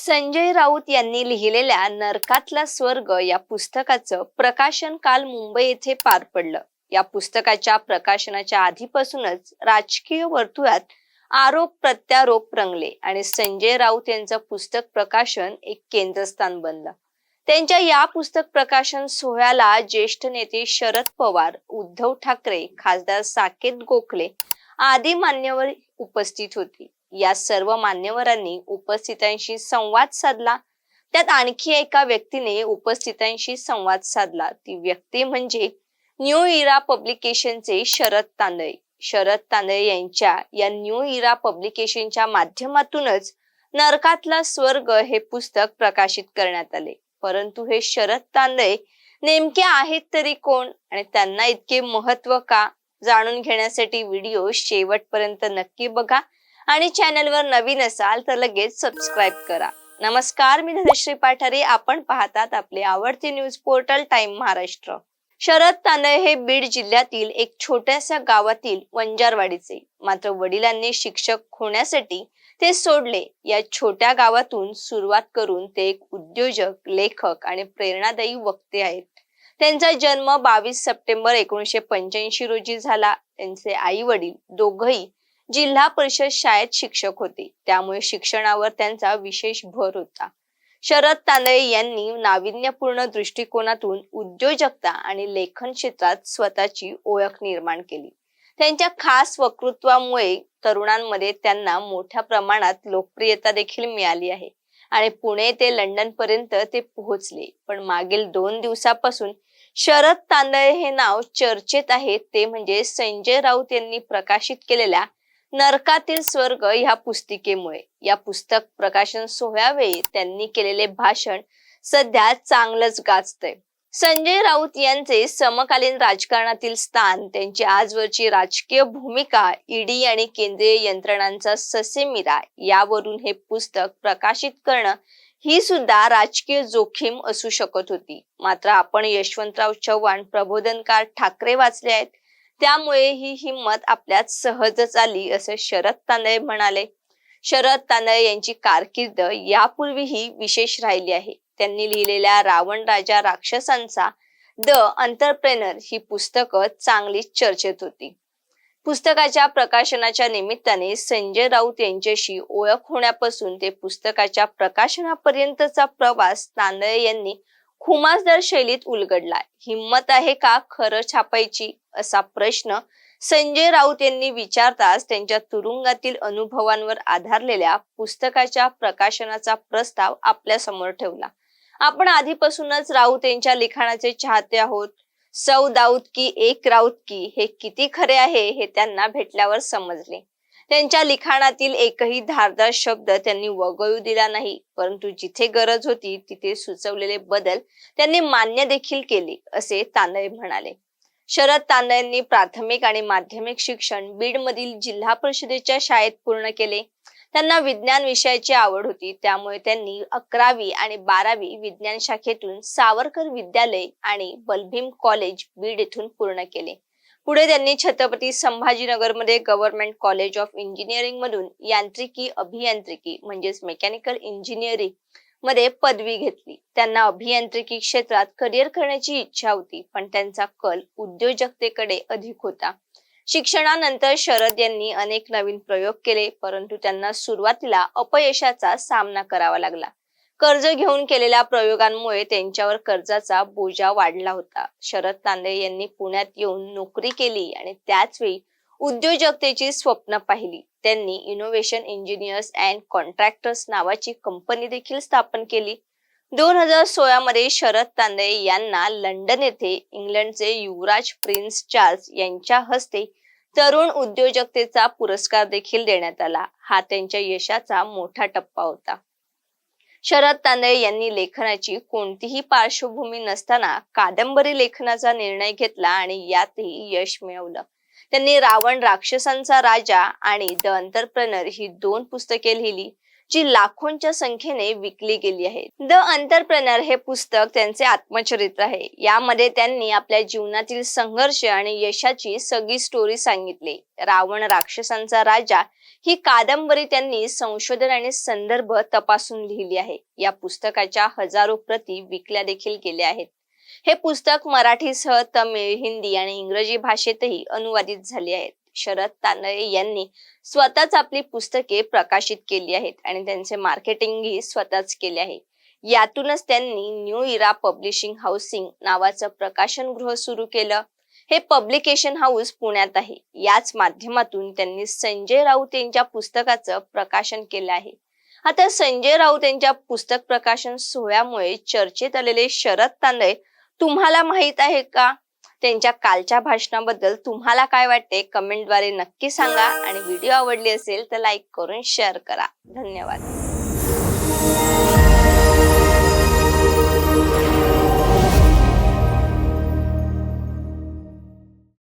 संजय राऊत यांनी लिहिलेल्या नरकातला स्वर्ग या पुस्तकाचं प्रकाशन काल मुंबई येथे पार पडलं. या पुस्तकाच्या प्रकाशनाच्या आधीपासूनच राजकीय वर्तुळात आरोप प्रत्यारोप रंगले आणि संजय राऊत यांचं पुस्तक प्रकाशन एक केंद्रस्थान बनलं. त्यांच्या या पुस्तक प्रकाशन सोहळ्याला ज्येष्ठ नेते शरद पवार उद्धव ठाकरे खासदार साकेत गोखले आदी मान्यवर उपस्थित होती. या सर्व मान्यवरांनी उपस्थितांशी संवाद साधला. त्यात आणखी एका व्यक्तीने उपस्थितांशी संवाद साधला. ती व्यक्ती म्हणजे न्यू इरा पब्लिकेशनचे शरद तांदळे. शरद तांदळे यांच्या या न्यू इरा पब्लिकेशनच्या माध्यमातूनच नरकातला स्वर्ग हे पुस्तक प्रकाशित करण्यात आले. परंतु हे शरद तांदळे नेमके आहेत तरी कोण? आणि त्यांना इतके महत्त्व का? जाणून घेण्यासाठी व्हिडिओ शेवटपर्यंत नक्की बघा. आणि चॅनलवर नवीन असाल तर लगेच सबस्क्राईब करा. नमस्कार मी धनश्री पाठारे. आपण पाहतात आपले आवडते news portal time Maharashtra Sharad Tandale हे बीड जिल्ह्यातील एक छोट्याशा गावातील वंजारवाडीचे. मात्र वडिलांनी शिक्षक होण्यासाठी ते सोडले. या छोट्या गावातून सुरुवात करून ते एक उद्योजक लेखक आणि प्रेरणादायी वक्ते आहेत. त्यांचा जन्म बावीस सप्टेंबर एकोणीशे पंच्याऐंशी रोजी झाला. त्यांचे आई वडील दोघही जिल्हा परिषद शाळेत शिक्षक होते. त्यामुळे शिक्षणावर त्यांचा विशेष भर होता. शरद तांदळे यांनी नाविन्यपूर्ण दृष्टिकोनातून उद्योजकता आणि लेखन क्षेत्रात स्वतःची ओळख निर्माण केली. त्यांच्या खास वक्तृत्वामुळे तरुणांमध्ये त्यांना मोठ्या प्रमाणात लोकप्रियता देखील मिळाली आहे. आणि पुणे ते लंडन पर्यंत ते पोहोचले. पण मागील दोन दिवसापासून शरद तांदळे हे नाव चर्चेत आहे. ते म्हणजे संजय राऊत यांनी प्रकाशित केलेल्या नरकातील स्वर्ग ह्या पुस्तिकेमुळे. या पुस्तक प्रकाशन सोहळ्यावेळी त्यांनी केलेले भाषण सध्या चांगलंच गाजतंय. संजय राऊत यांचे समकालीन राजकारणातील स्थान त्यांची आजवरची राजकीय भूमिका ईडी आणि केंद्रीय यंत्रणांचा ससेमिरा यावरून हे पुस्तक प्रकाशित करणं ही सुद्धा राजकीय जोखीम असू शकत होती. मात्र आपण यशवंतराव चव्हाण प्रबोधनकार ठाकरे वाचले आहेत. त्यामुळे ही हिंमत आपल्यात सहजच आली असं शरद तांदळे म्हणाले. शरद तांदळे यांची कारकीर्द यापूर्वीही विशेष राहिली आहे. त्यांनी लिहिलेल्या रावण राजा राक्षसांचा द अंतरप्रेनर ही पुस्तकं चांगलीच चर्चेत होती. पुस्तकाच्या प्रकाशनाच्या निमित्ताने संजय राऊत यांच्याशी ओळख होण्यापासून ते पुस्तकाच्या प्रकाशनापर्यंतचा प्रवास तांदळे यांनी खुमासदार शैलीत उलगडला हिंमत आहे का खरं छापायची? असा प्रश्न संजय राऊत यांनी विचारताच त्यांच्या तुरुंगातील अनुभवांवर आधारलेल्या पुस्तकाच्या प्रकाशनाचा प्रस्ताव आपल्यासमोर ठेवला. आपण आधीपासूनच राऊत यांच्या लिखाणाचे चाहते आहोत. सौ दाऊद की एक राऊत की हे किती खरे आहे हे त्यांना भेटल्यावर समजले. त्यांच्या लिखाणातील एकही धारदार शब्द त्यांनी वगळू दिला नाही. परंतु जिथे गरज होती तिथे सुचवलेले बदल त्यांनी मान्य देखील केले असे तानय म्हणाले. शरद तांदळेंनी प्राथमिक आणि माध्यमिक शिक्षण बीड मधील जिल्हा परिषदेच्या शाळेत पूर्ण केले. त्यांना विज्ञान विषयाची आवड होती त्यामुळे त्यांनी अकरावी आणि बारावी विज्ञान शाखेतून सावरकर विद्यालय आणि बलभीम कॉलेज बीड येथून पूर्ण केले. पुढे त्यांनी छत्रपती संभाजीनगरमध्ये गव्हर्नमेंट कॉलेज ऑफ इंजिनिअरिंग मधून यांत्रिकी अभियांत्रिकी म्हणजेच मेकॅनिकल इंजिनिअरिंगमध्ये पदवी घेतली. त्यांना अभियांत्रिकी क्षेत्रात करिअर करण्याची इच्छा होती पण त्यांचा कल उद्योजकतेकडे अधिक होता. शिक्षणानंतर शरद यांनी अनेक नवीन प्रयोग केले परंतु त्यांना सुरुवातीला अपयशाचा सामना करावा लागला. कर्ज घेऊन केलेल्या प्रयोगांमुळे त्यांच्यावर कर्जाचा बोजा वाढला होता. शरद तांदे यांनी पुण्यात येऊन नोकरी केली आणि त्याच वेळी उद्योजकतेची स्वप्न पाहिली. त्यांनी इनोव्हेशन इंजिनियर्स अँड कॉन्ट्रॅक्टर्स नावाची कंपनी देखील स्थापन केली. दोन हजार सोळा मध्ये शरद तांदळे यांना लंडन येथे इंग्लंडचे युवराज प्रिन्स चार्ल्स यांच्या हस्ते तरुण उद्योजकतेचा पुरस्कार देखील देण्यात आला. हा त्यांच्या यशाचा मोठा टप्पा होता. शरद तांदळे यांनी लेखनाची कोणतीही पार्श्वभूमी नसताना कादंबरी लेखनाचा निर्णय घेतला आणि यातही यश मिळवलं. त्यांनी रावण राक्षसांचा राजा आणि द अंतरप्रनर ही दोन पुस्तके लिहिली. जी लाखोंच्या संख्येने विकली गेली आहे. द अंतरप्रनर हे पुस्तक त्यांचे आत्मचरित्र आहे. यामध्ये त्यांनी आपल्या जीवनातील संघर्ष आणि यशाची सगळी स्टोरी सांगितली. रावण राक्षसांचा राजा ही कादंबरी त्यांनी संशोधन आणि संदर्भ तपासून लिहिली आहे. या पुस्तकाच्या हजारो प्रती विकल्या देखील गेल्या आहेत. हे पुस्तक मराठीसह तमिळ हिंदी आणि इंग्रजी भाषेतही अनुवादित झाले आहेत. शरद तानळे यांनी स्वतःच आपली पुस्तके प्रकाशित केली आहेत आणि त्यांचे मार्केटिंगही स्वतःच केले आहे. यातूनच त्यांनी न्यू इरा पब्लिशिंग हाऊसिंग नावाचं प्रकाशन गृह सुरू केलं. हे पब्लिकेशन हाऊस पुण्यात आहे. याच माध्यमातून त्यांनी संजय राऊत यांच्या पुस्तकाचं प्रकाशन केलं आहे. आता संजय राऊत यांच्या पुस्तक प्रकाशन सोहळ्यामुळे चर्चेत आलेले शरद तांदळे तुम्हाला माहीत आहे का? त्यांच्या कालच्या भाषणाबद्दल तुम्हाला काय वाटते? कमेंटद्वारे नक्की सांगा. आणि व्हिडिओ आवडली असेल तर लाईक करून शेअर करा. धन्यवाद.